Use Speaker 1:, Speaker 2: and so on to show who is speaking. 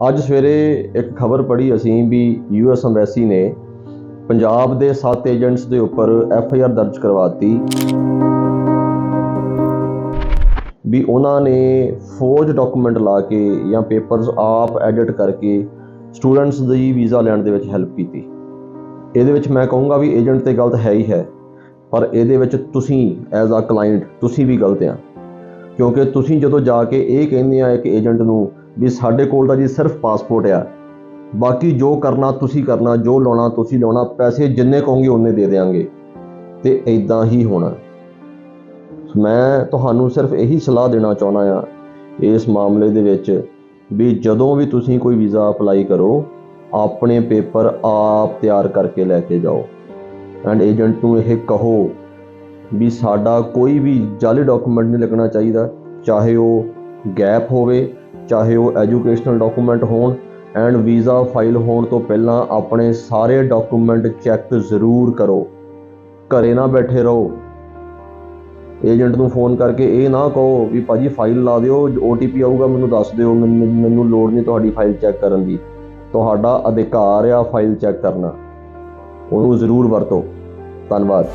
Speaker 1: ਅੱਜ ਸਵੇਰੇ ਇੱਕ ਖਬਰ ਪੜ੍ਹੀ ਅਸੀਂ ਵੀ ਯੂਐਸ ਐਮਬੈਸੀ ਨੇ ਪੰਜਾਬ ਦੇ 7 ਏਜੰਟਸ ਦੇ ਉੱਪਰ ਐਫ ਆਈ ਆਰ ਦਰਜ ਕਰਵਾਤੀ ਵੀ ਉਹਨਾਂ ਨੇ ਫੋਰਜ ਡਾਕੂਮੈਂਟ ਲਾ ਕੇ ਜਾਂ ਪੇਪਰਸ ਆਪ ਐਡਿਟ ਕਰਕੇ ਸਟੂਡੈਂਟਸ ਦੀ ਵੀਜ਼ਾ ਲੈਣ ਦੇ ਵਿੱਚ ਹੈਲਪ ਕੀਤੀ। ਇਹਦੇ ਵਿੱਚ ਮੈਂ ਕਹੂੰਗਾ ਵੀ ਏਜੰਟ ਤੇ ਗਲਤ ਹੈ ਹੀ ਹੈ, ਪਰ ਇਹਦੇ ਵਿੱਚ ਤੁਸੀਂ ਐਜ਼ ਅ ਕਲਾਇੰਟ ਤੁਸੀਂ ਵੀ ਗਲਤ ਆ। ਕਿਉਂਕਿ ਤੁਸੀਂ ਜਦੋਂ ਜਾ ਕੇ ਇਹ ਕਹਿੰਦੇ ਆ ਇੱਕ ਏਜੰਟ ਨੂੰ ਵੀ ਸਾਡੇ ਕੋਲ ਤਾਂ ਜੀ ਸਿਰਫ ਪਾਸਪੋਰਟ ਆ। ਬਾਕੀ ਜੋ ਕਰਨਾ ਤੁਸੀਂ ਕਰਨਾ, ਜੋ ਲਾਉਣਾ ਤੁਸੀਂ ਲਾਉਣਾ, ਪੈਸੇ ਜਿੰਨੇ ਕਹੋਗੇ ਉਹਨੇ ਦੇ ਦੇਵਾਂਗੇ ਤੇ ਇਦਾਂ ਹੀ ਹੋਣਾ। ਮੈਂ ਤੁਹਾਨੂੰ ਸਿਰਫ ਇਹੀ ਸਲਾਹ ਦੇਣਾ ਚਾਹੁੰਦਾ ਆ ਇਸ ਮਾਮਲੇ ਦੇ ਵਿੱਚ ਵੀ ਜਦੋਂ ਵੀ ਤੁਸੀਂ ਕੋਈ ਵੀਜ਼ਾ ਅਪਲਾਈ ਕਰੋ, ਆਪਣੇ ਪੇਪਰ ਆਪ ਤਿਆਰ ਕਰਕੇ ਲੈ ਕੇ ਜਾਓ। ਐਂਡ ਏਜੰਟ ਨੂੰ ਇਹ ਕਹੋ ਵੀ ਸਾਡਾ ਕੋਈ ਵੀ ਜਾਲੀ ਡਾਕੂਮੈਂਟ ਨਹੀਂ ਲੱਗਣਾ ਚਾਹੀਦਾ, ਚਾਹੇ ਉਹ ਗੈਪ ਹੋਵੇ ਚਾਹੇ ਉਹ ਐਜੂਕੇਸ਼ਨਲ ਡਾਕੂਮੈਂਟ ਹੋਣ ਐਂਡ ਵੀਜ਼ਾ ਫਾਈਲ ਹੋਣ ਤੋਂ ਪਹਿਲਾਂ ਆਪਣੇ ਸਾਰੇ ਡਾਕੂਮੈਂਟ ਚੈੱਕ ਜ਼ਰੂਰ ਕਰੋ। ਘਰੇ ਨਾ ਬੈਠੇ ਰਹੋ। ਏਜੰਟ ਨੂੰ ਫੋਨ ਕਰਕੇ ਇਹ ਨਾ ਕਹੋ ਵੀ ਭਾਜੀ ਫਾਈਲ ਲਾ ਦਿਓ OTP ਆਊਗਾ, ਮੈਨੂੰ ਦੱਸ ਦਿਓ ਮੈਨੂੰ ਮੈਨੂੰ ਲੋੜ ਨਹੀਂ ਤੁਹਾਡੀ ਫਾਈਲ ਚੈੱਕ ਕਰਨ ਦੀ। ਤੁਹਾਡਾ ਅਧਿਕਾਰ ਆ ਫਾਈਲ ਚੈੱਕ ਕਰਨਾ। ਉਹਨੂੰ ਜ਼ਰੂਰ ਵਰਤੋ। ਧੰਨਵਾਦ।